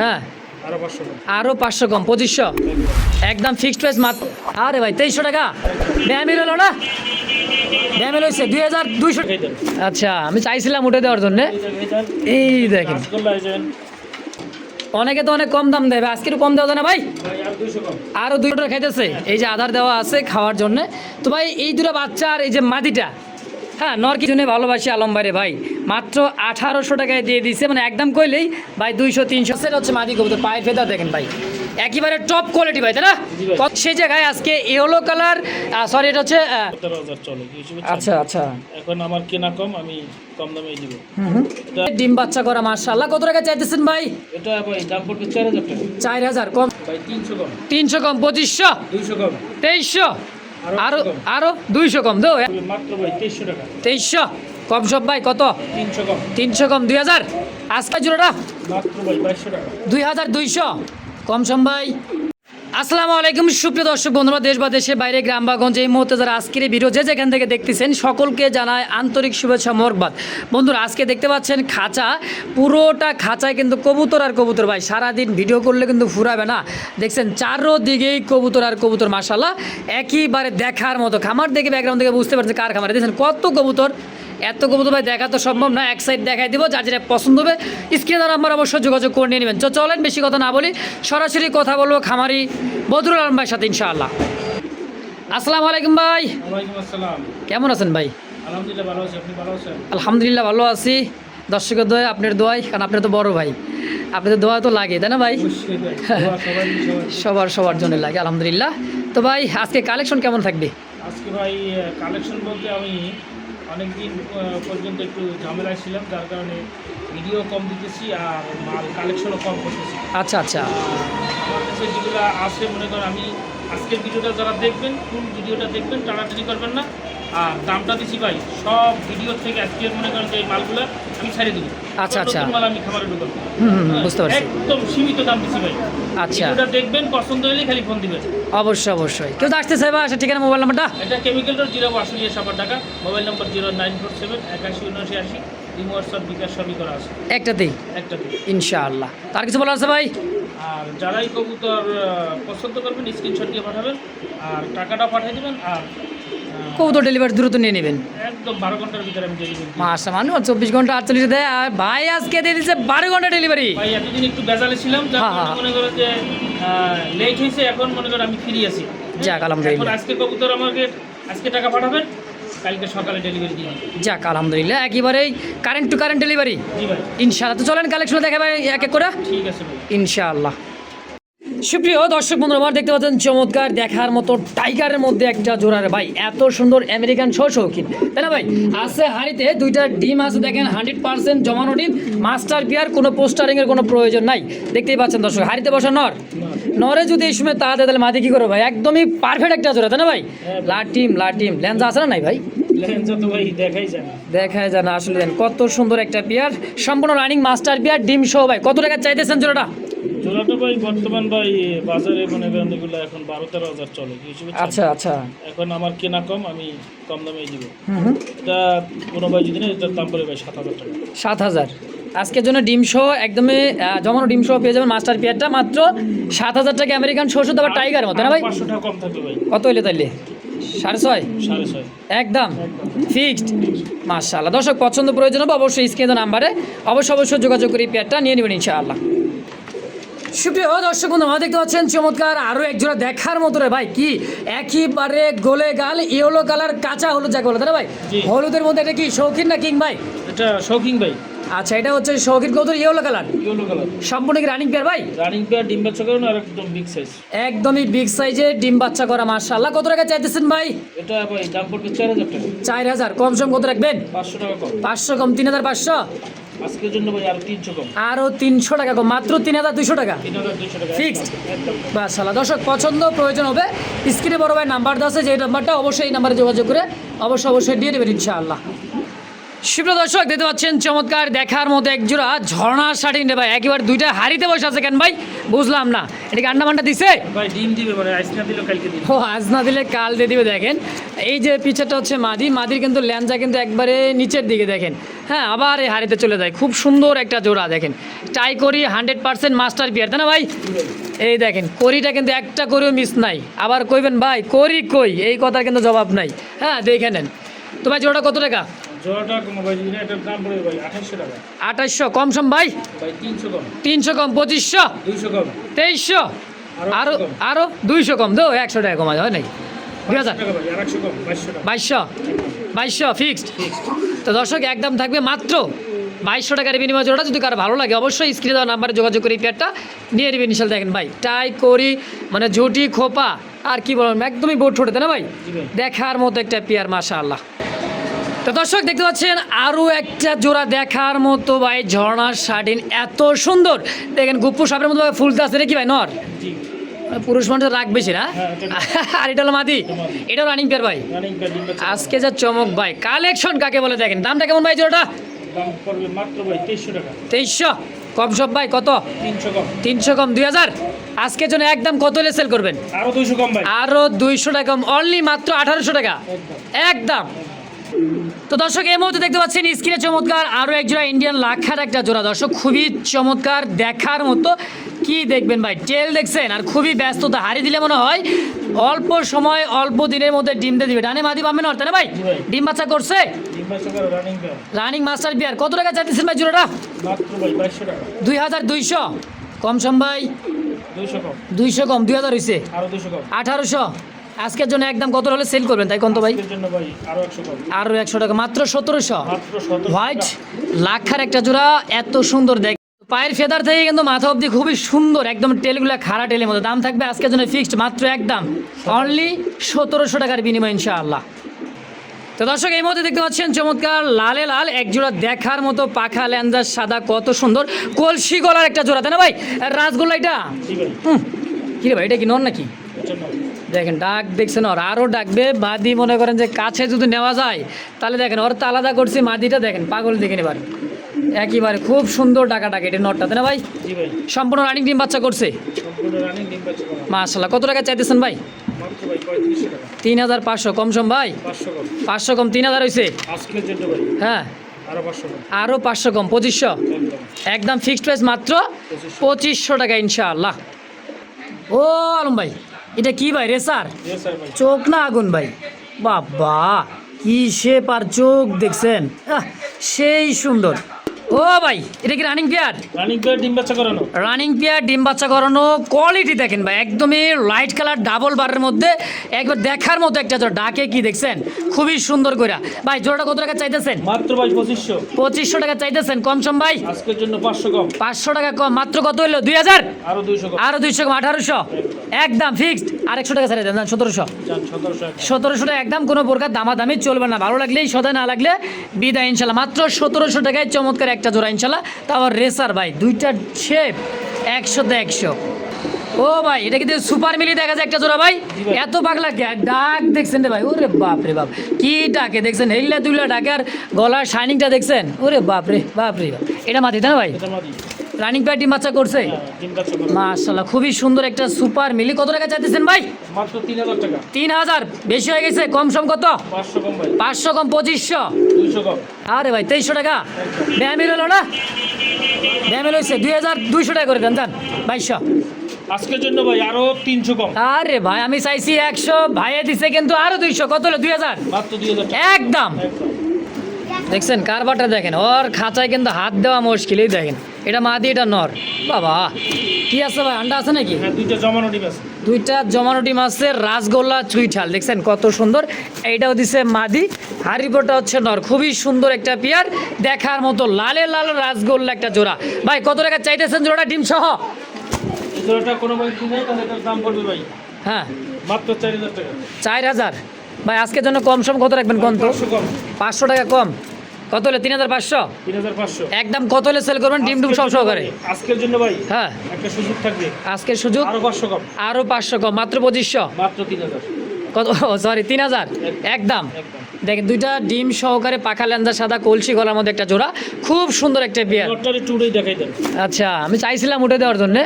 হ্যাঁ। আরও পাঁচশো আরও পাঁচশো কম পঁচিশশো। একদম ফিক্সড প্রাইস মাত্র। আরে ভাই তেইশশো টাকা? ড্যামেল হলো না? ড্যামেল হয়েছে দুই হাজার দুইশো আচ্ছা আমি চাইছিলাম উঠে দেওয়ার জন্য। এই দেখেন। অনেকে তো অনেক কম দাম দেবে আজকে কম দেওয়া যায় না ভাই? আরও দুটো খাইতেছে। এই যে আধার দেওয়া আছে খাওয়ার জন্য। তো ভাই এই দুটো বাচ্চা আর এই যে মাদিটা হ্যাঁ নর কিছু নেই ভালোবাসি আলম ভাইরে ভাই। মাত্র আঠারোশো টাকায় দিয়ে দিছে মানে একদম কইলেই ভাই দুইশো তিনশো। সেটা হচ্ছে মাদি কবুতর পায়ের ফেদা দেখেন ভাই। একেবারে টপ কোয়ালিটি ভাই তাই না? সেই জায়গায় আজকে ইয়েলো কালার সরি এটা হচ্ছে কি আচ্ছা আচ্ছা। এখন আমার কেনা কম আমি কম দামে দিব। ডিম বাচ্চা করা মার্শাল্লাহ কত টাকা চাইতেছেন ভাই? এটা ভাই দাম পড়বে চার হাজার টাকা। চার হাজার কম। ভাই তিনশো কম। তিনশো কম পঁচিশশো। দুইশো কম। তেইশশো। আরও আরও। দুইশো কম দো। তেইশশো কম সব ভাই কত? তিনশো কম। দুই হাজার? আজকে জোড়াটা? দুই হাজার দুইশো। কম সম ভাই। আসসালামু আলাইকুম, সুপ্রিয় দর্শক বন্ধুরা, দেশ বা দেশের বাইরে, গ্রাম বা গঞ্জে, এই মুহূর্তে যারা আজকের এই ভিডিও যে যেখান থেকে দেখতেছেন, সকলকে জানায় আন্তরিক শুভেচ্ছা মোরকবাদ বন্ধুরা, আজকে দেখতে পাচ্ছেন খাঁচা, পুরোটা খাঁচায় কিন্তু কবুতর আর কবুতর, ভাই। সারাদিন ভিডিও করলে কিন্তু ফুরাবে না। দেখছেন, চারোদিকেই কবুতর আর কবুতর মাসাল্লাহ একইবারে দেখার মতো খামার দেখে ব্যাকগ্রাউন্ড থেকে বুঝতে পারছেন কার খামারে। দেখছেন, কত কবুতর এত কবুতর ভাই দেখা তো সম্ভব না এক সাইড দেখাই দিব যার যেটা পছন্দ হবে। স্ক্রিনে আমার অবশ্যই যোগাযোগ করে নিয়ে নেবেন। তো চলেন বেশি কথা না বলি সরাসরি কথা বলব খামারি বদরুল আলম ভাইয়ের সাথে ইনশাআল্লাহ। আসসালামু আলাইকুম ভাই। কেমন আছেন ভাই? আলহামদুলিল্লাহ ভালো আছি দর্শকের দোয় আপনার দোয়াই কারণ আপনার তো বড় ভাই। আপনাদের দোয়া তো লাগে তাই না ভাই? সবার সবার জন্য লাগে আলহামদুলিল্লাহ। তো ভাই আজকে কালেকশন কেমন থাকবে? আজকে ভাই কালেকশন বলতে আমি অনেক দিন পর্যন্ত একটু ঝামেলায় ছিলাম যার কারণে ভিডিও কম দিতেছি আর মাল কালেকশনও কম করতেছি। আচ্ছা আচ্ছা। আমার কাছে যেগুলো আছে মনে করেন আমি আজকের ভিডিওটা যারা দেখবেন ফুল ভিডিওটা দেখবেন টানাটানি করবেন না। আর দামটা দিছি ভাই সব ভিডিও থেকে আজকের মনে করেন যে এই মালগুলো আমি ছাড়িয়ে দেবো। আচ্ছা, আচ্ছা। মাল আমি খাবারে ঢুকাবো। বুঝতে পারছি। একদম সীমিত দাম দিছি ভাই। আচ্ছা। ভিডিওটা দেখবেন পছন্দ হলে খালি ফোন দিবেন। অবশ্যই অবশ্যই। কেউ আসতে চাইবা আসে ঠিকানা মোবাইল নাম্বারটা? এটা chemical road zero Ashulia Savar টাকা মোবাইল নম্বর জিরো নাইন ফোর সেভেন একাশি উনআশি আশি। ইমো হোয়াটসঅ্যাপ বিকাশ সবই করা আছে। একটাতেই? একটা থেকে ইনশাআল্লাহ। তার কিছু বলার আছে ভাই? আর যারাই কবুতর পছন্দ করবেন স্ক্রিনশট দিয়ে পাঠাবেন আর টাকাটা পাঠিয়ে দেবেন আর কবুতর ডেলিভারি দ্রুত নিয়ে নেবেন একদম বারো ঘণ্টার ভিতরে আমি ডেলিভারি মাসা মানুষ চব্বিশ ঘণ্টা আটচল্লিশ দেয় আর ভাই আজকে দিয়ে দিচ্ছে বারো ঘণ্টা ডেলিভারি ভাই এতদিন একটু বেজালে ছিলাম হ্যাঁ, হ্যাঁ। মনে করেন যে লেট হয়েছে এখন মনে করেন আমি ফিরে আছি যাক, আলহামদুলিল্লাহ। আজকে কবুতর আমাকে আজকে টাকা পাঠাবেন কালকে সকালে ডেলিভারি দিয়ে যাক আলহামদুলিল্লাহ একেবারেই কারেন্ট টু কারেন্ট ডেলিভারি ইনশাআল্লাহ তো চলেন কালেকশন দেখে ভাই এক এক করে। ঠিক আছে ইনশাআল্লাহ। সুপ্রিয় দর্শক বন্ধুরা আমার দেখতে পাচ্ছেন চমৎকার দেখার মতো টাইগারের মধ্যে একটা জোড়ার ভাই। এত সুন্দর আমেরিকান ছ শৌখিন তাই না ভাই? আছে হাঁড়িতে দুইটা ডিম আছে দেখেন হান্ড্রেড পার্সেন্ট জমানো ডিম। মাস্টার পিয়ার কোনো পোস্টারিংয়ের কোনো প্রয়োজন নাই। দেখতেই পাচ্ছেন দর্শক হাড়িতে বসা নর নরে যদি এই সময় তা দেয় তাহলে মাদি কি করো ভাই? একদমই পারফেক্ট একটা জোড়া তাই না ভাই? লাটিম লাটিম। ল্যান্সা আছে না নাই ভাই? দেখাই যায় না। আসলে দেন কত সুন্দর একটা পেয়ার সম্পূর্ণ রানিং মাস্টার পেয়ার ডিম সহ ভাই। কত টাকা চাইতেছেন জোড়াটা? জোড়াটা ভাই বর্তমান ভাই বাজারে মনে করেন এগুলো এখন বারো তেরো হাজার চলে। কি হিসেবে চলে? আচ্ছা আচ্ছা। এখন আমার কেনা কম আমি কম দামে দিব। এটা কোনো ভাই যদি না এটার দাম পড়ে ভাই সাত হাজার টাকা। সাত হাজার। আজকের জন্য ডিম সহ একদমই জমানো ডিম সহ পেয়ে যাবেন মাস্টার পেয়ারটা। মাত্র সাত হাজার টাকা আমেরিকান ছশো আবার টাইগার মতো না ভাই? কত হইলে তাইলে? সাড়ে ছয়? একদম? ফিক্সড? মাশাআল্লাহ। দর্শক পছন্দ প্রয়োজন হবে অবশ্যই স্ক্রিনে নাম্বারে অবশ্যই অবশ্যই যোগাযোগ করে পেয়ারটা নিয়ে নেবেন ইনশাআল্লাহ। সুপ্রিয় দর্শক বন্ধু আমরা দেখতে পাচ্ছেন চমৎকার আরও একজোড়া দেখার মতো রে ভাই কি? একইবারে গোলে গাল ইয়েলো কালার কাঁচা হলুদ যাকে বলে তাই ভাই? হলুদের মধ্যে এটা কি শৌখিন না কিং ভাই? এটা শৌখিন ভাই। আচ্ছা এটা হচ্ছে শৌখিন কৌতুর ইয়েলো কালার ইয়েলো কালার সম্পূর্ণ কি রানিং পেয়ার ভাই? রানিং পেয়ার ডিম বাচ্চা করেন আর একদম বিগ সাইজ একদমই বিগ সাইজের ডিম বাচ্চা করা মাশাআল্লাহ। কত টাকা চাইতেছেন ভাই? এটা ভাই দাম পড়বে চার হাজার টাকা। চার হাজার কম সম কত রাখবেন? পাঁচশো টাকা কম। পাঁচশো কম তিন হাজার পাঁচশো? আজকের জন্য ভাই আর তিনশো কম। আরও তিনশো টাকা কম মাত্র তিন হাজার দুশো টাকা। তিন হাজার দুইশো টাকা। Fixed? একদম। মাশাআল্লাহ। দর্শক পছন্দ প্রয়োজন হবে। স্ক্রিনে বড় ভাই নাম্বার দেওয়া আছে যে নাম্বারটা অবশ্যই এই নাম্বারে যোগাযোগ করে অবশ্যই অবশ্যই দিয়ে দেবেন ইনশাআল্লাহ। সুপ্রিয় দর্শক দেখতে পাচ্ছেন চমৎকার দেখার মতো এক জোড়া ঝর্ণা শাড়ি রে ভাই একেবারে দুইটা হাড়িতে বসে আছে কেন ভাই? বুঝলাম না। এটা কি আন্ডা মান্ডা দিছে? ভাই ডিম দিবে মানে আইস না দিলেও কালকে দিবে। ও আজ না দিলে কাল দিয়ে দিবে দেখেন। এই যে পিছেরটা হচ্ছে মাদি মাদির কিন্তু ল্যাঞ্জা কিন্তু একবারে নিচের দিকে দেখেন। হ্যাঁ আবার এই হাড়িতে চলে যায়। খুব সুন্দর একটা জোড়া দেখেন। ট্রাই করি হান্ড্রেড পার্সেন্ট মাস্টার পিয়ার তাই না ভাই? এই দেখেন করিটা কিন্তু একটা করেও মিস নাই। আবার কইবেন ভাই করি কই? এই কথার কিন্তু জবাব নাই। হ্যাঁ দেখে নেন। তো ভাই জোড়া কত টাকা? আঠাশশো কম সম ভাই? তিনশো কম। পঁচিশশো? তেইশশো? আরও আরও দুইশো কম দো একশো টাকা কমা হয় নাকি? দুই হাজার। বাইশশো বাইশশো? ফিক্সড তো দর্শক একদম থাকবে মাত্র বাইশশো টাকার বিনিময় জোড়াটা যদি কারও ভালো লাগে অবশ্যই স্ক্রিনে দেওয়া নাম্বারে যোগাযোগ করে এই পেয়ারটা নিয়ে নেবেন ইনশাল দেখেন ভাই টাই করি মানে ঝুটি খোপা আর কি বলবেন একদমই বোট ঠোঁটে তাই না ভাই? ভাই। দেখার মতো একটা পেয়ার মাশা আল্লাহ তো দর্শক দেখতে পাচ্ছেন আরও একটা জোড়া দেখার মতো ভাই ঝর্ণার শার্টিন এত সুন্দর। দেখেন গুপ্পু সাপের মতো ফুল ফুলতে আছে নাকি ভাই নর? পুরুষ মানুষের রাগ বেশি না? হ্যাঁ, আর এটা হলো মাদি? এটাও রানিং পেয়ার ভাই। আজকে যা চমক ভাই কালেকশন কাকে বলে দেখেন? দামটা কেমন ভাই জোড়াটা? তেইশশো কম সব ভাই কত? তিনশো কম। দুই হাজার? আজকের জন্য একদম কত হলে সেল করবেন? আরও দুইশো কম টাকা কম অনলি মাত্র আঠারোশো টাকা। একদম। তো দর্শক এই মুহূর্তে দেখতে পাচ্ছেন স্ক্রিনে চমৎকার আরও এক জোড়া ইন্ডিয়ান লাখার একটা জোড়া। দর্শক খুবই চমৎকার দেখার মতো। কি দেখবেন ভাই? টেল দেখছেন আর খুবই ব্যস্ততা। হারিয়ে দিলে মনে হয় অল্প সময় অল্প দিনের মধ্যে ডিম দিয়ে দিবে। ডানে মাদি পাবেন অর্থে না ভাই। ডিম বাচ্চা করছে? রানিং মাস্টার বিয়ার কত টাকা চাইতেছেন ভাই জোড়াটা? দুই হাজার দুইশো। কম সম ভাই? দুইশো কম। দুই হাজার হয়েছে আঠারোশো। আজকের জন্য একদম কত হলে সেল করবেন তাই কত ভাই? আরও একশো টাকা মাত্র সতেরোশো। হোয়াইট লাখার একটা জোড়া এত সুন্দর দেখ পায়ের ফেদার থেকে কিন্তু মাথা অবধি খুবই সুন্দর একদম টেলগুলো খাড়া টেলের মতো। দাম থাকবে আজকের জন্য ফিক্সড মাত্র একদম। অনলি সতেরোশো টাকার বিনিময় ইনশাআল্লাহ। তো দর্শক এই মধ্যে দেখতে পাচ্ছেন চমৎকার লালে লাল এক জোড়া দেখার মতো পাখা ল্যান্ডার সাদা কত সুন্দর। কলসি গলার একটা জোড়া তাই না ভাই? রাসগোল্লা এটা? হুম। কি রে ভাই এটা কি নন নাকি? দেখেন ডাক দেখছেন ওর। আরও ডাকবে মাদি মনে করেন যে কাছে যদি নেওয়া যায় তাহলে দেখেন ওর তো আলাদা করছি মাদিটা দেখেন পাগল দেখেন এবার একইবারে খুব সুন্দর ডাকা ডাকে এটা নটটাতে না ভাই? সম্পূর্ণ রানিং ডিম বাচ্চা করছে। মাশাল্লাহ কত টাকা চাইতেছেন ভাই? তিন হাজার পাঁচশো কম সম ভাই? পাঁচশো কম। তিন হাজার হয়েছে হ্যাঁ। আরও পাঁচশো কম। পঁচিশশো? একদম। একদম ফিক্সড প্রাইস মাত্র পঁচিশশো টাকা ইনশাআল্লাহ। ও আলম ভাই এটা কি ভাই রে স্যার? চোখ না আগুন ভাই? বাবা কি শেপ পার চোখ দেখছেন? সেই সুন্দর। ও ভাই এটা কি রানিং পেয়ার রানিং প্যাড ডিম বাচ্চা করানো। রানিং পেয়ার ডিম বাচ্চা করানো কোয়ালিটি দেখেন ভাই একদমই লাইট কালার ডাবল বারের মধ্যে একবার দেখার মতো একটা জোড়া ডাকে কি দেখছেন? খুবই সুন্দর করে ভাই জোড়াটা কত টাকা চাইতেছেন? মাত্র ভাই পঁচিশশো। পঁচিশশো টাকা চাইতেছেন কম সম ভাই? আজকের জন্য পাঁচশো কম। পাঁচশো টাকা কম মাত্র কত হলো দুই হাজার? আরও দুইশো কম। আরও দুইশো কম আঠারোশো? একদম। ফিক্সড আরেকশো টাকা ছেড়ে দেন সতেরোশো। সতেরোশো টাকা। একদম কোনো প্রকার দামাদামি চলবে না। ভালো লাগলেই সদায় না লাগলে বিদায় ইনশাল্লাহ। মাত্র সতেরোশো টাকায় চমৎকার একটা জোড়া ইনশাল্লাহ। তারপর রেসার ভাই দুইটা শেপ একশোতে একশো। ও ভাই এটা কিন্তু সুপার মিলি দেখা যায় একটা জোড়া ভাই। এত পাগলা ডাক দেখছেন রে ভাই ওরে বাপ রে বাপ। কি ডাকে দেখছেন? হেললে দুইলা ডাকে আর গলার শাইনিংটা দেখছেন? ওরে বাপ রে বাপ রে বাপ। এটা মাটি না ভাই? রানিং প্যাড ডিম বাচ্চা করছে? হ্যাঁ, মাশাল্লাহ খুবই সুন্দর একটা সুপার মিলি। কত টাকা চাইতেছেন ভাই? তিন হাজার বেশি হয়ে গেছে কম সম কত? পাঁচশো কম পঁচিশশো। আরে ভাই তেইশশো টাকা? ড্যামেল হলো না? ড্যামেল হয়েছে দুই হাজার দুইশো টাকা করে দেন যান বাইশশো। আজকের জন্য ভাই আরও তিনশো কম। আরে ভাই আমি চাইছি একশো ভাইয়ে দিছে কিন্তু আরও দুইশো। কত হলো? দুই হাজার? একদম। দেখছেন কারবারটা দেখেন? ওর খাঁচায় কিন্তু হাত দেওয়া মুশকিলই দেখেন। এটা মা মাদি এটা নর। বাবা কি আছে ভাই আন্ডা আছে নাকি? হ্যাঁ দুইটা জমানো ডিম আছে। দুইটা জমানো ডিম আছে রাসগোল্লা চুইঠাল দেখছেন কত সুন্দর। এইটাও দিছে মাদি হারিপোটা হচ্ছে নর। খুবই সুন্দর একটা পেয়ার। দেখার মতো লালে লাল রাসগোল্লা একটা জোড়া। ভাই কত টাকা চাইতেছেন জোড়াটা ডিম সহ? জোড়াটা কোনো ভাই কিনে তাহলে দাম পড়বে ভাই। হ্যাঁ। মাত্র চার হাজার টাকা। চার হাজার? ভাই আজকের জন্য কম সম কত রাখবেন কোন তো? পাঁচশো টাকা কম। কত হলে? তিন হাজার পাঁচশো? একদম কত হলে সেল করবেন? ডিম ডুম সব সহকারে। আজকের জন্য ভাই হ্যাঁ। একটা সুযোগ থাকবে। আজকের সুযোগ? আরও পাঁচশো কম। আরও পাঁচশো কম মাত্র পঁচিশশো? মাত্র তিন হাজার। কত? সরি তিন হাজার? একদম। দেখেন দুইটা ডিম সহকারে পাখা লেন্দা সাদা কলসি গলার মধ্যে একটা জোড়া। খুব সুন্দর একটা বিয়ার আচ্ছা আমি চাইছিলাম উঠে দেওয়ার জন্য।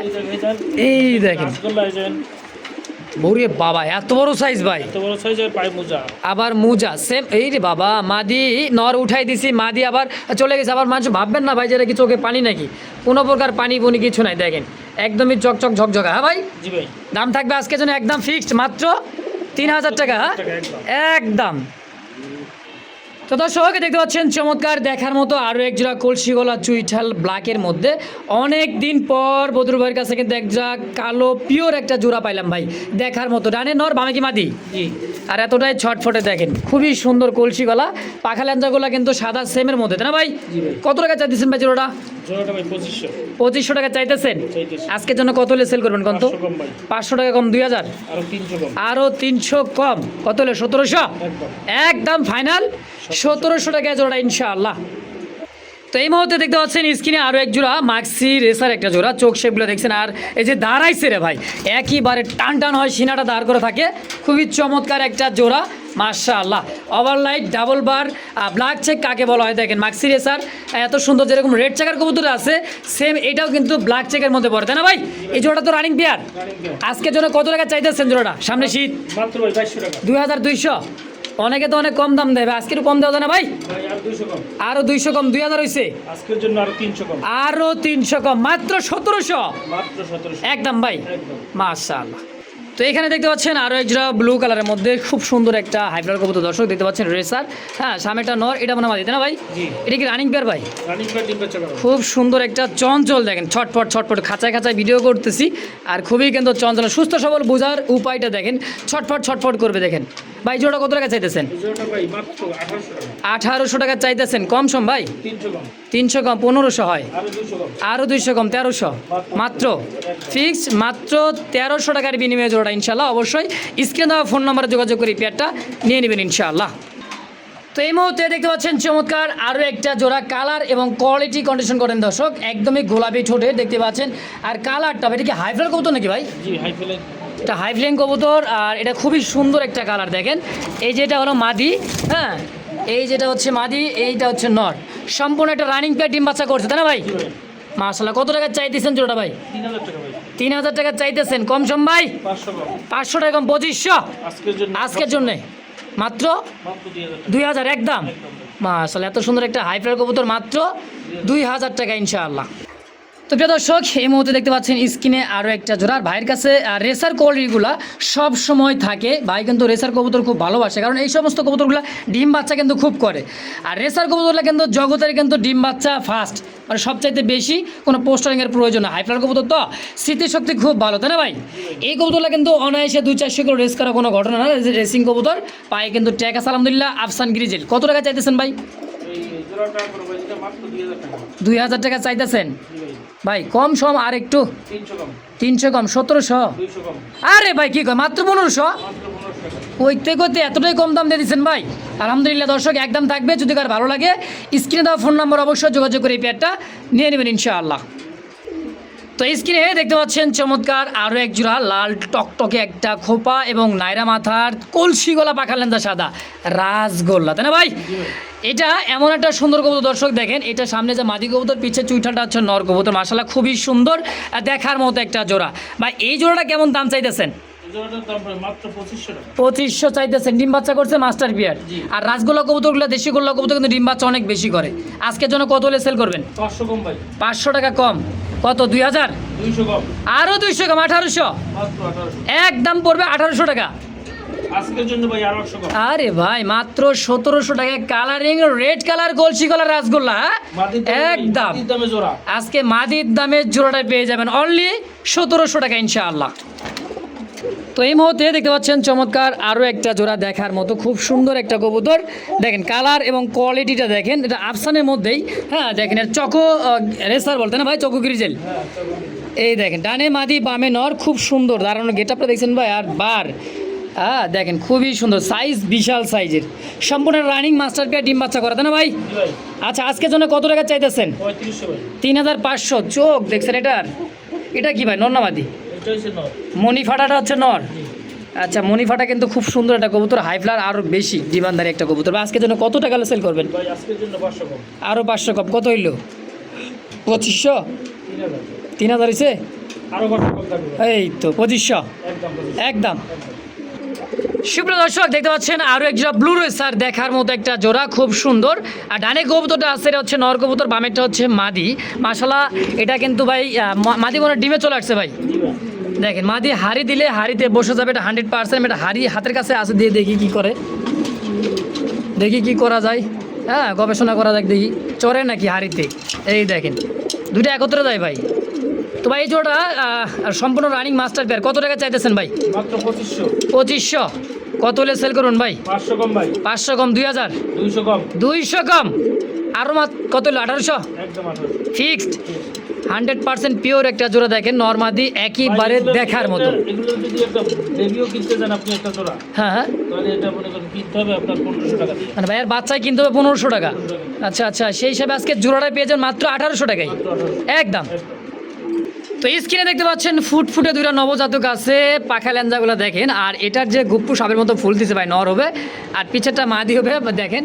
এই দেখেন। বৌরে বাবা এত বড় সাইজ ভাই। এত বড় সাইজের পায়ে মোজা। আবার মুজা সেম এই রে বাবা মাদি নর উঠাই দিছি মাদি আবার চলে গেছে। আবার মানুষ ভাববেন না ভাই যে কি চোখে পানি নাকি? কোনো প্রকার পানি বুনি কিছু নাই দেখেন। একদমই চকচক ঝকঝকা হ্যাঁ ভাই? জি ভাই। দাম থাকবে আজকে জন্য একদম ফিক্সড মাত্র তিন হাজার টাকা হ্যাঁ? একদম। তো দর্শক দেখতে পাচ্ছেন চমৎকার দেখার মতো আরও এক জোড়া কলসি গলা চুইঠাল ব্ল্যাকের মধ্যে। অনেক দিন পর বদরুল ভাইয়ের কাছে কিন্তু এক জোড়া কালো পিওর একটা জোড়া পাইলাম ভাই দেখার মতো। ডানে নর বামে কি মাদি? জি। আর এতটাই ছটফটে দেখেন খুবই সুন্দর কলসি গলা। পাখা ল্যাঞ্জাগুলো কিন্তু সাদা সেমের মধ্যে তাই না ভাই? কত টাকা চাইতেছেন ভাই জোড়াটা? পঁচিশশো। টাকা চাইতেছেন? আজকের জন্য কত হলে সেল করবেন কত পাঁচশো টাকা কম দুই হাজার? আরও তিনশো কম। আরও তিনশো কম। কত হলে? সতেরোশো? একদম। ফাইনাল সতেরোশো টাকা জোড়া ইনশাআল্লাহ। তো এই মুহূর্তে দেখতে পাচ্ছেন স্ক্রিনে আরও এক জোড়া মাক্সি রেসার একটা জোড়া চোখ শেপগুলো দেখছেন। আর এই যে দাঁড়াইছে রে ভাই একইবারে টান টান হয় সিনাটা দাঁড় করে থাকে। খুবই চমৎকার একটা জোড়া মার্শা আল্লাহ ওভারলাইট ডাবল বার ব্ল্যাক চেক কাকে বলা হয় দেখেন মাক্সি রেসার এত সুন্দর যেরকম রেড চেকার কবুতর আছে সেম এটাও কিন্তু ব্ল্যাক চেকের মধ্যে পড়ে তাই না ভাই? এই জোড়াটা তো রানিং পেয়ার। আজকের জন্য কত টাকা চাইতেছেন জোড়াটা? সামনে শীত। দুই হাজার দুইশো। অনেকে তো অনেক কম দাম দেবে আজকে কম দেওয়া যায় না ভাই? আর দুইশো কম। দুই হাজার হয়েছে আরও তিনশো কম। মাত্র সতেরোশো? একদম ভাই। মাশাল্লাহ তো এখানে দেখতে পাচ্ছেন আরও এক জোড়া ব্লু কালারের মধ্যে খুব সুন্দর একটা হাইব্রিড কবুতর। দর্শক দেখতে পাচ্ছেন রেসার। হ্যাঁ সামনেটা নর এটা মনে হয় না ভাই? এটা কি রানিং পেয়ার ভাই? খুব সুন্দর একটা চঞ্চল দেখেন ছটপট ছটপট খাঁচায় খাঁচায় ভিডিও করতেছি। আর খুবই কিন্তু চঞ্চল সুস্থ সবল বোঝার উপায়টা দেখেন ছটফট ছটফট করবে দেখেন। ভাই জোড়া কত টাকা চাইতেছেন? আঠারোশো টাকা। চাইতেছেন কম সম ভাই? তিনশো কম। পনেরোশো হয়। আরও আরও দুইশো কম তেরোশো। মাত্র। ফিক্সড মাত্র তেরোশো টাকার বিনিময়ে জোড়া ইনশাল্লাহ অবশ্যই স্ক্রিনে দেওয়া ফোন নম্বরে যোগাযোগ করে পেয়ারটা নিয়ে নেবেন ইনশাআল্লাহ। তো এই মুহূর্তে দেখতে পাচ্ছেন চমৎকার আরও একটা জোড়া কালার এবং কোয়ালিটি কন্ডিশন করেন দর্শক একদমই গোলাপি ঠোঁটে দেখতে পাচ্ছেন। আর কালারটা এটা কি হাইফ্লার কবুতর নাকি ভাই? এটা হাইফ্লেন কবুতর আর এটা খুবই সুন্দর একটা কালার দেখেন। এই যেটা হলো মাদি হ্যাঁ? এই যেটা হচ্ছে মাদি এইটা হচ্ছে নর। সম্পূর্ণ একটা রানিং প্যাড ডিম বাচ্চা করছে তাই না ভাই? মাসাল্লাহ কত টাকা চাইতেছেন জোড়াটা ভাই? তিন হাজার টাকা ভাই। তিন হাজার টাকা চাইতেছেন। কম সম ভাই? পাঁচশো টাকা কম। পঁচিশশো? আজকের জন্যে। মাত্র? দুই হাজার একদম? মা আসলে এত সুন্দর একটা হাইফ্লার কবুতর মাত্র দুই হাজার টাকা ইনশাআল্লাহ। তো প্রিয় দর্শক এই মুহূর্তে দেখতে পাচ্ছেন স্ক্রিনে আরও একটা জোড়া। আর ভাইয়ের কাছে রেসার কোয়ালিটিগুলো সব সময় থাকে। ভাই কিন্তু রেসার কবুতর খুব ভালোবাসে কারণ এই সমস্ত কবুতরগুলো ডিম বাচ্চা কিন্তু খুব করে। আর রেসার কবুতরগুলো কিন্তু জগতের কিন্তু ডিম বাচ্চা ফার্স্ট মানে সবচাইতে বেশি কোনো পোস্টারিংয়ের প্রয়োজন হয় হাইফ্লার কবুতর তো স্মৃতিশক্তি খুব ভালো তাই না ভাই? এই কবুতরগুলো কিন্তু অনায়াসে দুই চারশো কিলো রেস করা কোনো ঘটনা না। রেসিং কবুতর পায়ে কিন্তু আছে আলহামদুলিল্লাহ আফসান গ্রিজেল। কত টাকা চাইতেছেন ভাই? করে দুই হাজার টাকা। চাইতেছেন? ভাই কম সম আর একটু? তিনশো কম। সতেরোশো? আরে ভাই কি কয় মাত্র পনেরোশো? ওইতে করতে কইতে কইতে এতটাই কম দাম দিয়ে দিচ্ছেন ভাই। আলহামদুলিল্লাহ দর্শক একদম থাকবে। যদি কার ভালো লাগে স্ক্রিনে দেওয়া ফোন নাম্বার অবশ্যই যোগাযোগ করে এই প্যাডটা নিয়ে নেবেন ইনশাআল্লাহ। তো স্ক্রিনে দেখতে পাচ্ছেন চমৎকার আরও এক জোড়া লাল টকটকে একটা খোপা এবং নাইরা মাথার কলসি গলা পাখা লেন্দা সাদা রাজগোল্লা তাই না ভাই? এটা এমন একটা সুন্দর কবুতর, দর্শক দেখেন, এটা সামনে যে মাদি কবুতর পিছিয়ে চুইঠালটা হচ্ছে নর কবুতর মাসালা খুবই সুন্দর, দেখার মতো একটা জোড়া। বা এই জোড়াটা কেমন দাম চাইতেছেন? পঁচিশশো চাইতেছেন ডিম বাচ্চা করছে মাস্টার বিয়ার। আর রাজগোল্লা কবুতরগুলো দেশি গোল্লা কবুতর কিন্তু ডিম বাচ্চা অনেক বেশি করে। আজকের জন্য কত হলে সেল করবেন? পাঁচশো কম ভাই। পাঁচশো টাকা কম। কত দুই হাজার? আরও দুইশো কম আঠারোশো? একদম পড়বে আঠারোশো টাকা। আরও আরে ভাই মাত্র সতেরোশো টাকা। কালারিং রেড কালার কলসি কালার রাসগোল্লা একদম আজকে মাদির দামের জোড়াটা পেয়ে যাবেন অনলি সতেরোশো টাকা ইনশাআল্লাহ। তো এই মুহূর্তে দেখতে পাচ্ছেন চমৎকার আরও একটা জোড়া দেখার মতো খুব সুন্দর একটা কবুতর। দেখেন কালার এবং কোয়ালিটিটা দেখেন এটা আফসানের মধ্যেই হ্যাঁ দেখেন এর চকো রেসার বলতে না ভাই চকো গ্রিজেল। এই দেখেন ডানে মাদি বামে নর খুব সুন্দর দাঁড়ানো গেট আপটা দেখছেন ভাই আর বার। হ্যাঁ দেখেন খুবই সুন্দর সাইজ বিশাল সাইজের সম্পূর্ণ রানিং মাস্টার পেয়ার ডিম বাচ্চা করা তাই না ভাই? আচ্ছা আজকের জন্য কত টাকা চাইতেছেন? তিন হাজার পাঁচশো চোখ দেখছেন এটার। এটা কি ভাই নর এটা হচ্ছে ফাটাটা হচ্ছে নর। আচ্ছা মনিফাটা কিন্তু খুব সুন্দর একটা কবুতর। হাই ফ্লার আরও বেশি ডিমান্ডারি একটা কবুতর। ভাই আজকের জন্য কত টাকা সেল করবেন? আরও পাঁচশো কম। কত হইল? পঁচিশশো? তিন হাজার। তিন হয়েছে। এই তো পঁচিশশো? একদম। সুপ্রিয় দর্শক দেখতে পাচ্ছেন আরও এক জোড়া ব্লু রেসার দেখার মতো একটা জোড়া খুব সুন্দর। আর ডানে কবুতরটা আছে এটা হচ্ছে নর কবুতর বামেরটা হচ্ছে মাদি। মাসালা এটা কিন্তু ভাই মাদি মনে ডিমে চলে আসছে ভাই। জি মা দিয়ে হাড়ি দিলে হাড়িতে বসে যাবে এটা হান্ড্রেড পার্সেন্ট এটা হাড়ি হাতের কাছে আছে দিয়ে দেখি কি করে। দেখি কি করা যায়। হ্যাঁ গবেষণা করা যাক দেখি। চড়ে নাকি হাড়িতে? এই দেখেন দুটো একত্রে যায় ভাই। তো ভাই এই জোড়া সম্পূর্ণ রানিং মাস্টার পেয়ার কত টাকা চাইতেছেন ভাই? পঁচিশশো। পঁচিশশো। কত হলে সেল করুন ভাই? পাঁচশো কম ভাই। পাঁচশো কম দুই হাজার? দুইশো কম। দুইশো কম? আরও মাত্র কত হলো আঠারোশো? ফিক্সড হান্ড্রেড পার্সেন্ট পিওর একটা জোড়া দেখেন নর্মাদি একইবারে দেখার মতো। হ্যাঁ হ্যাঁ। মনে ভাইয়ের বাচ্চায় কিনতে হবে পনেরোশো টাকা। আচ্ছা আচ্ছা সেই হিসাবে আজকে জোড়াটা পেয়েছেন মাত্র আঠারোশো টাকায়। একদম। তো স্ক্রিনে দেখতে পাচ্ছেন ফুট ফুটে দুইটা নবজাতক আছে পাখা ল্যাঞ্জাগুলো দেখেন আর এটার যে গুপ্পু সাপের মতো ফুল দিছে ভাই নর হবে আর পিছেরটা মাদি হবে দেখেন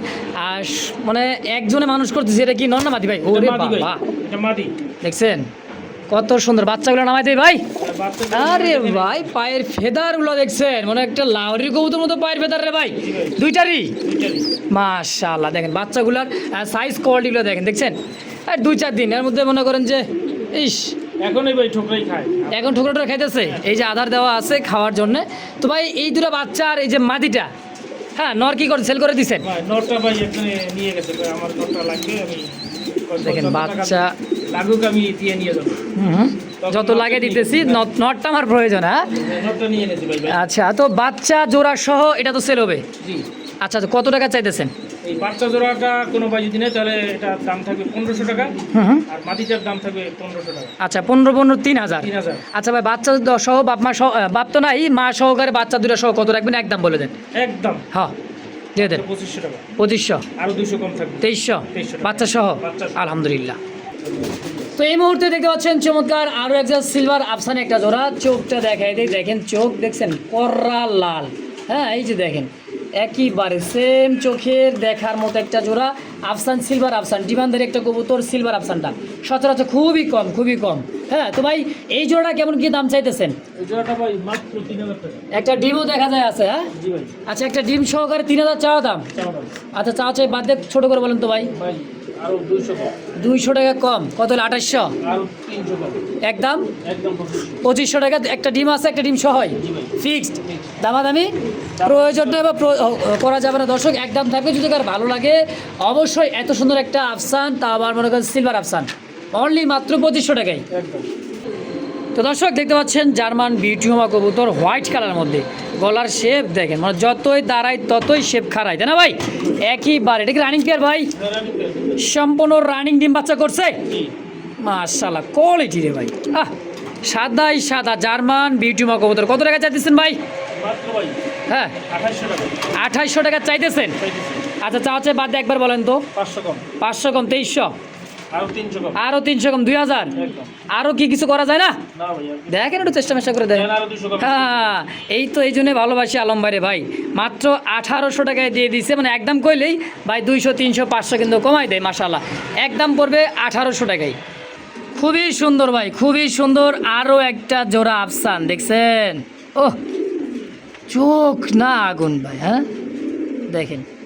আর মানে একজনে মানুষ করতেছে এটা কি নর না মাদি ভাই? ওরে মাদি বাবা। দেখছেন? কত সুন্দর বাচ্চাগুলো নামাই দেয় ভাই। আরে ভাই পায়ের ফেদারগুলো দেখছেন মানে একটা লাউরির কবুতর মতো পায়ের ফেদার রে ভাই। দুইটারই। মাশাআল্লাহ দেখেন বাচ্চাগুলার সাইজ কোয়ালিটিগুলো দেখেন দেখছেন? আর দুই চার দিন এর মধ্যে মনে করেন যে ইস এখনই ভাই ঠোকরাই খায়। এখন ঠোকরাটা খাইতেছে। এই যে আধার দেওয়া আছে খাওয়ার জন্য। তো ভাই এই দুটো বাচ্চা আর এই যে মাদিটা হ্যাঁ নর কি করে সেল করে দিছেন? ভাই নটটা ভাই এখানে নিয়ে গেছে আমার নটটা লাগবে আমি দেখেন, বাচ্চা- লাগুক আমি দিয়ে নিয়ে যাব। যত লাগে দিতেছি নট- নটটা আমার প্রয়োজন হ্যাঁ? ভাই আচ্ছা তো বাচ্চা জোড়া সহ এটা তো সেল হবে? আচ্ছা কত টাকা চাইতেছেন? এই বাচ্চা জোড়াটা কোনো ভাই যদি নেয় তাহলে এটার দাম থাকবে পনেরোশো টাকা। আর মাটিটার দাম থাকবে পনেরোশো টাকা। আচ্ছা পনেরো পনেরো তিন হাজার? তিন হাজার। আচ্ছা ভাই বাচ্চা সহ বাপ মা সহ বাপ তো নাই মা সহকারে বাচ্চা দুটো সহ কত রাখবেন? একদম বলে দেন। একদম। হ্যাঁ দিয়ে দেন। পঁচিশশো টাকা। পঁচিশশো? আরও দুশো কম থাকবে। তেইশশো? 2300 বাচ্চা সহ? আলহামদুলিল্লাহ। তো এই মুহূর্তে দেখতে পাচ্ছেন চমৎকার আরও একটা সিলভার আফসান একটা জোড়া। চোখটা দেখাই দেয় দেখেন চোখ দেখছেন কর্রা লাল। হ্যাঁ এই যে দেখেন। একইবারে সেম চোখের দেখার মতো একটা জোড়া। আফসান সিলভার আফসান ডিমান্ডের একটা কবুতর সিলভার আফসানটা। সচরাচর খুবই কম খুবই কম। হ্যাঁ তো ভাই এই জোড়াটা কেমন কি দাম চাইতেছেন? একটা ডিমও দেখা যায় আছে হ্যাঁ? আচ্ছা একটা ডিম সহকারে তিন হাজার চাওয়া দাম? আচ্ছা চাওয়া চাই বাদ দিয়ে ছোটো করে বলেন তো ভাই দুইশো টাকা কম। কত হলে? আঠাশশো? এক দাম? একদম পঁচিশশো। টাকা একটা ডিম আছে একটা ডিম সহই ফিক্সড? দামাদামি? প্রয়োজন নয় বা করা যাবে না। দর্শক একদম থাকবে। যদি কার ভালো লাগে অবশ্যই এত সুন্দর একটা আফসান তা আবার মনে করেন সিলভার আফসান। অনলি মাত্র পঁচিশশো টাকায়। একদম। তো দর্শক দেখতে পাচ্ছেন জার্মান বিউটিউমা কবুতর হোয়াইট কালার মধ্যে। গলার শেপ দেখেন মানে যতই দাঁড়ায় ততই শেপ খারায় তাই না ভাই? একইবার এটা কি রানিং পেয়ার ভাই? সম্পূর্ণ রানিং ডিম বাচ্চা করছে? জি মাশাল্লাহ কোয়ালিটি রে ভাই। আহ সাদাই সাদা জার্মান বিউটিউমা কবুতর। কত টাকা চাইতেছেন ভাই? হ্যাঁ আঠাইশশো টাকা। চাইতেছেন? আচ্ছা চা হচ্ছে বাদ একবার বলেন তো। পাঁচশো কম। পাঁচশো কম তেইশশো। আরও তিনশো কম। দুই হাজার? আরও কি কিছু করা যায় না? দেখেন একটু চেষ্টা মেষ্টা করে দেন। আরও দুশো কম। হ্যাঁ এই তো এই জন্যে ভালোবাসি আলম ভাইরে ভাই। মাত্র আঠারোশো টাকায় দিয়ে দিছে মানে একদম কইলেই ভাই দুইশো তিনশো পাঁচশো কিন্তু কমাই দেয় মাসাল্লাহ একদম পড়বে আঠারোশো টাকায়। খুবই সুন্দর ভাই খুবই সুন্দর। আরও একটা জোড়া আফসান দেখছেন? ও চোখ না আগুন ভাই হ্যাঁ? দেখেন। হ্যাঁ,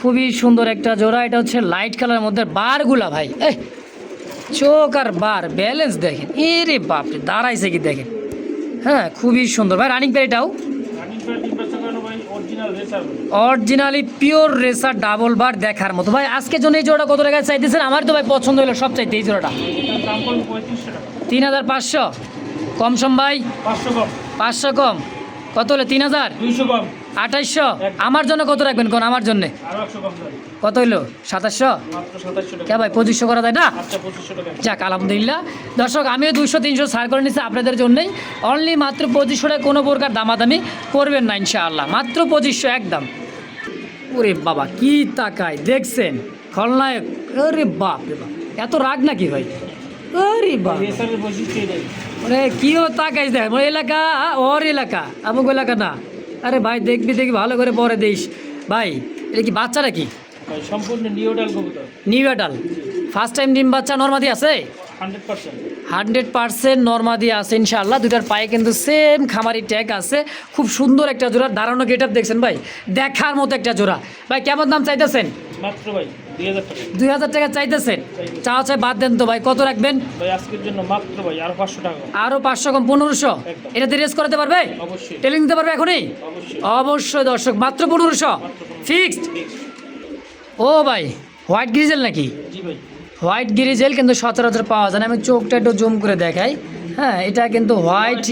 খুবই সুন্দর একটা জোড়া এটা হচ্ছে লাইট কালারের মধ্যে বারগুলা ভাই। এই চোখ আর বার ব্যালেন্স দেখেন। এরে বাপরে দাঁড়াইছে কি দেখেন? হ্যাঁ খুবই সুন্দর। ভাই রানিং এটাও? প্যাড ভাই original pure racer double bar দেখার মতো। ভাই আজকের জন্য এই জোড়া কত টাকা চাইতেছেন? আমার তো ভাই পছন্দ হলো সব চাইতে এই জোড়াটা। তিন হাজার পাঁচশো। কম সম ভাই? পাঁচশো কম। পাঁচশো কম। কত হলো? তিন হাজার? দুইশো কম। আঠাইশশো? আমার জন্য কত রাখবেন কোন? আমার জন্য? কত হইল? সাতাশশো? কে ভাই, পঁচিশশো করা যায় না? যাক, আলহামদুলিল্লাহ। দর্শক, আমিও দুশো তিনশো সার করে নিচ্ছি আপনাদের জন্যই। অনলি মাত্র পঁচিশশো টাকা কোনো প্রকার দামাদামি করবেন না, ইনশাআল্লাহ। মাত্র পঁচিশশো একদম। ওরে বাবা, কি তাকায়, দেখছেন? খলনায়ক আরে বাপ রে বাপ। এত রাগ নাকি ভাই? আরে বাবা রেসারের বৈশিষ্ট্য এটাই মানে কি ও তাকাইস দেখ এলাকা, ওর এলাকা, আমুক এলাকা না। আরে ভাই দেখবি দেখবি ভালো করে পরে দিস। ভাই এটা কি বাচ্চাটা কি? সম্পূর্ণ নিউডাল কবুতর। ফার্স্ট টাইম ডিম বাচ্চা নর্মাদি আছে? Hundred percent. পার্সেন্ট নর্মাদি আছে ইনশাল্লাহ দুটার পায়ে কিন্তু সেম খামারি ট্যাগ আছে। খুব সুন্দর একটা জোড়া দাঁড়ানো গেট আপ দেখছেন ভাই। দেখার মতো একটা জোড়া। ভাই কেমন দাম চাইতেছেন? মাত্র ভাই দুই হাজার টাকা। চাইতেছেন? চাওয়া চাই বাদ দেন তো ভাই কত রাখবেন? আর পাঁচশো কম পনেরোশো। এটাতে রেস করাতে পারবে? টেলিং দিতে পারবে এখনই? অবশ্যই। অবশ্যই দর্শক মাত্র পনেরোশো। ফিক্সড ও ভাই হোয়াইট গ্রিজেল নাকি? জি ভাই। হোয়াইট গ্রিজেল কিন্তু সচরাচর পাওয়া যায় না। আমি চোখটা একটু জুম করে দেখাই। হ্যাঁ এটা কিন্তু হোয়াইট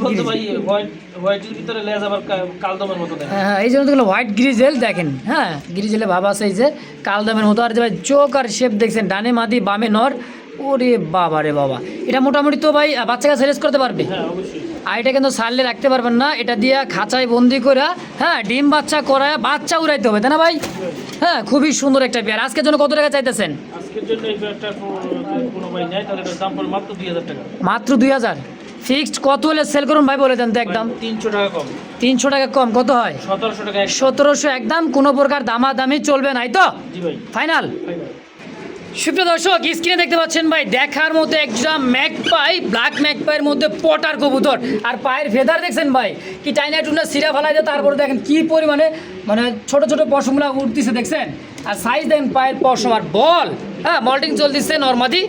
হ্যাঁ হ্যাঁ, এই জন্য তো হোয়াইট গ্রিজেল দেখেন। হ্যাঁ গ্রিজেলে ভাব আছে এই যে কালদামের মতো। আর যে ভাই চোখ আর শেপ দেখছেন ডানে মাদি বামে নর। ওরে বাবা রে বাবা। এটা মোটামুটি তো ভাই বাচ্চাকে সেরেস করতে পারবে? হ্যাঁ আর এটা কিন্তু সারলে রাখতে পারবেন না। এটা দিয়ে খাঁচায় বন্দি করে হ্যাঁ ডিম বাচ্চা করায় বাচ্চা উড়াইতে হবে তাই না ভাই? হ্যাঁ খুবই সুন্দর একটা পেয়ার। আজকের জন্য কত টাকা চাইতেছেন? আজকের জন্য এই ব্যাগটা কোনো ভাই নেয় তাহলে দাম পড়ে মাত্র দুই হাজার টাকা। মাত্র দুই হাজার? ফিক্সড কত হলে সেল করুন ভাই বলে দেন তো একদম। তিনশো টাকা কম। তিনশো টাকা কম কত হয়? সতেরোশো টাকা সতেরোশো একদম কোনো প্রকার দামাদামি চলবে নাই তো? ফাইনাল সুপ্রিয় দর্শক স্ক্রিনে দেখতে পাচ্ছেন ভাই দেখার মতো একটা ম্যাক পাই ব্ল্যাক ম্যাক পাইয়ের মধ্যে পটার কবুতর। আর পায়ের ফেদার দেখছেন ভাই কি টাইনা টুনা সিরা ফেলাই দিয়ে তারপরে দেখেন কি পরিমাণে মানে ছোট ছোট পশমগুলা উঠতেছে দেখছেন? আর সাইজ দেখেন পায়ের পশম আর বল। হ্যাঁ মল্টিং চলতেছে নর্মাদি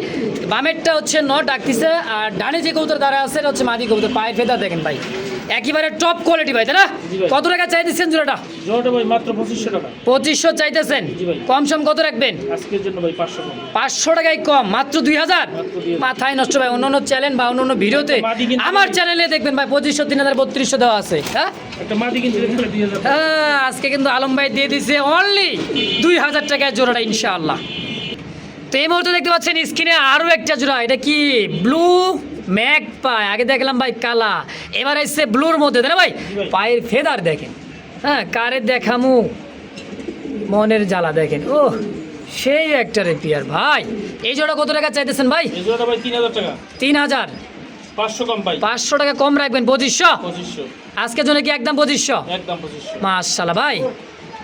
বামেরটা হচ্ছে ন ডাকতেছে আর ডানে যে কবুতর দ্বারা আছে এটা হচ্ছে মাদি কবুতর। পায়ের ফেদার দেখেন ভাই। একেবারে টপ কোয়ালিটি ভাই তাই না? কত টাকা চাই দিচ্ছেন জোড়াটা? জোড়াটা ভাই মাত্র পঁচিশশো টাকা। পঁচিশশো চাইতেছেন? জি ভাই। কম সম কত রাখবেন? আজকের জন্য ভাই পাঁচশো কম পাঁচশো টাকায় কম মাত্র দুই হাজার? 2000 মাথায় নষ্ট ভাই অন্য অন্য চ্যানেল বা অন্য অন্য ভিডিওতে আমার চ্যানেলে দেখবেন ভাই পঁচিশশো তিন হাজার বত্রিশশো দেওয়া আছে। হ্যাঁ? একটা মাটি কিনতে দেখতে দুই হাজার। হ্যাঁ, আজকে কিন্তু আলম ভাই দিয়ে দিছে অনলি দুই হাজার টাকায় জোড়াটা ইনশাআল্লাহ। তো এই মুহূর্তে দেখতে পাচ্ছেন স্ক্রিনে আরও একটা জোড়া এটা কি? ব্লু ম্যাক পায় আগে দেখলাম ভাই কালা এবার এসছে ব্লুর মধ্যে তাই না ভাই? পায়ের ফেদার দেখেন। হ্যাঁ কারে দেখামু? মনের জ্বালা দেখেন। ও সেই একটা রেপিয়ার ভাই। এই জোড়া কত টাকা চাইতেছেন ভাই? তিন হাজার পাঁচশো টাকা কম রাখবেন পঁচিশশো? আজকের জন্য কি একদম পঁচিশশো? মাশাল্লাহ ভাই।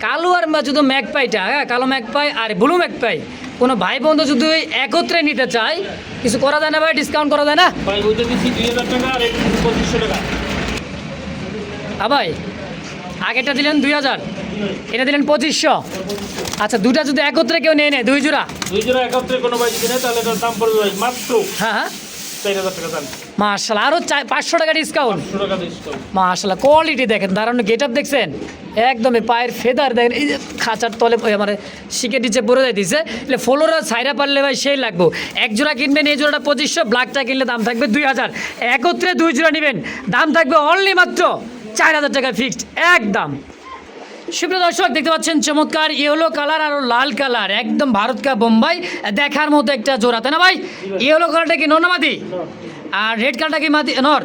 কালো আর শুধু ম্যাক পাইটা হ্যাঁ কালো ম্যাক পাই আর ব্লু ম্যাক পাই কোনো ভাই বন্ধু যদি একত্রে নিতে চায় কিছু করা যায় না ভাই? ডিসকাউন্ট করা যায় না? হ্যাঁ ভাই আগেরটা দিলেন দুই হাজার এটা দিলেন পঁচিশশো। আচ্ছা দুটা যদি একত্রে কেউ নিয়ে নেয় দুই জোড়া? দুই জোড়া একত্রে কোনো ভাই যদি নেয় তাহলে দাম পড়বে মাত্র হ্যাঁ হ্যাঁ। মার্শাল আরও পাঁচশো টাকা ডিসকাউন্ট মাশাল্লাহ কোয়ালিটি দেখেন দাঁড়ানো গেট আপ দেখছেন? একদমই পায়ের ফেদার দেখেন এই যে খাঁচার তলে আমার শিখে নিচে পড়ে যাইতেছে। এলে ফলোরা ছাইরা পারলে ভাই সেই লাগবো। এক জোড়া কিনবেন এই জোড়াটা পঁচিশশো ব্ল্যাকটা কিনলে দাম থাকবে দুই হাজার। একত্রে দুই জোড়া নেবেন দাম থাকবে অনলি মাত্র চার হাজার টাকা ফিক্সড একদম। সুপ্রিয় দর্শক দেখতে পাচ্ছেন চমৎকার ইয়েলো কালার আর লাল কালার। একদম ভারত কা বোম্বাই দেখার মতো একটা জোড়া। তাই না ভাই? ইয়েলো কালারটা কি নর্নামাদি আর রেড কালারটা কি মাদি নর?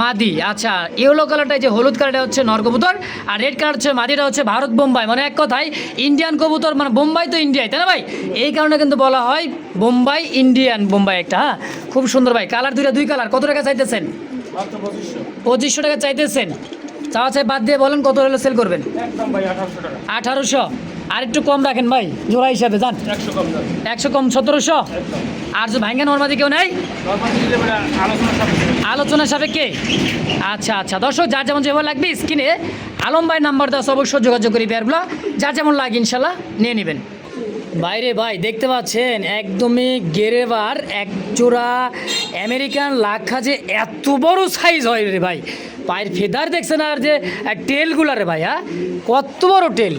মাদি। আচ্ছা। ইয়েলো কালারটা যে হলুদ কালারটা হচ্ছে নর কবুতর আর রেড কালার হচ্ছে মাদিটা হচ্ছে ভারত বোম্বাই। মানে এক কথায় ইন্ডিয়ান কবুতর মানে বোম্বাই তো ইন্ডিয়ায় তাই না ভাই? এই কারণে কিন্তু বলা হয় বোম্বাই ইন্ডিয়ান বোম্বাই একটা হ্যাঁ? খুব সুন্দর ভাই। কালার দুইটা দুই কালার। কত টাকা চাইতেছেন? পঁচিশশো টাকা চাইতেছেন। চাওয়া চাই বাদ দিয়ে বলেন কত হলে সেল করবেন? আঠারোশো আর একটু কম রাখেন ভাই জোড়া হিসাবে যান একশো কম সতেরোশো? আর যে ভাঙ্গা নর্মাদি কেউ নেই? আলোচনা সাপেক্ষে। আচ্ছা আচ্ছা। দর্শক যার যেমন যেভাবে লাগবে স্ক্রিনে আলম ভাই নাম্বার দাস অবশ্যই যোগাযোগ করি পেয়ারগুলো। যার যেমন লাগে ইনশাল্লাহ নিয়ে নেবেন। বাইরে ভাই, দেখতে পাচ্ছেন? একদমই গেরেবার, এক জোড়া আমেরিকান লাক্ষা যে এত বড় সাইজ হয় রে ভাই। পায়ের ফেদার দেখছেন আর যে টেলগুলো রে ভাই হ্যাঁ? কত বড় টেল।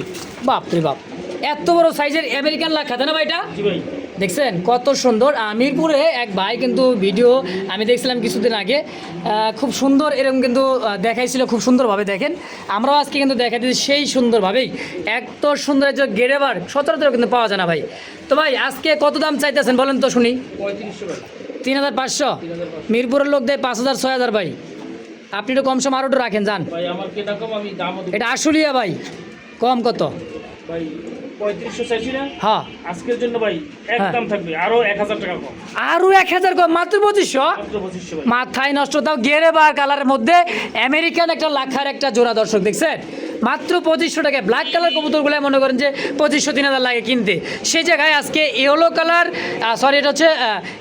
বাপ রে বাপ। এত বড় সাইজের আমেরিকান লাক্ষা তাই না ভাইটা এটা? ভাই। দেখছেন? কত সুন্দর। আমিরপুরে এক ভাই কিন্তু ভিডিও আমি দেখছিলাম কিছুদিন আগে। খুব সুন্দর এরকম কিন্তু দেখাইছিল খুব সুন্দরভাবে দেখেন। আমরাও আজকে কিন্তু দেখা দিচ্ছি সেই সুন্দরভাবেই। এত সুন্দর একজন গেরেবার সচরাচর কিন্তু পাওয়া যায় না ভাই। তো ভাই আজকে কত দাম চাইতেছেন বলেন তো শুনি? তিন হাজার পাঁচশো। মিরপুরের লোক দেয় পাঁচ হাজার ছয় হাজার ভাই। আপনি একটু কম সম আরও রাখেন যান। এটা আশুলিয়া ভাই। কম কত? ভাই পঁয়ত্রিশশো চাইছি না? হ্যাঁ। আজকের জন্য ভাই একদম থাকবে আরও এক হাজার টাকা কম। আরও এক হাজার কম মাত্র পঁচিশশো? মাথায় নষ্ট তাও গেরে বা কালারের মধ্যে আমেরিকান একটা লাখার একটা জোড়া দর্শক দেখছেন? মাত্র পঁচিশশো টাকায় ব্ল্যাক কালার কবুতরগুলো মনে করেন যে পঁচিশশো তিন হাজার লাগে কিনতে। সেই জায়গায় আজকে ইয়েলো কালার সরি এটা হচ্ছে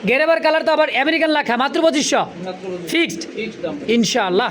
গেরেবার কালার তো আবার আমেরিকান লাখা মাত্র পঁচিশশো? ফিক্সড ফিক্সড ইনশাআল্লাহ।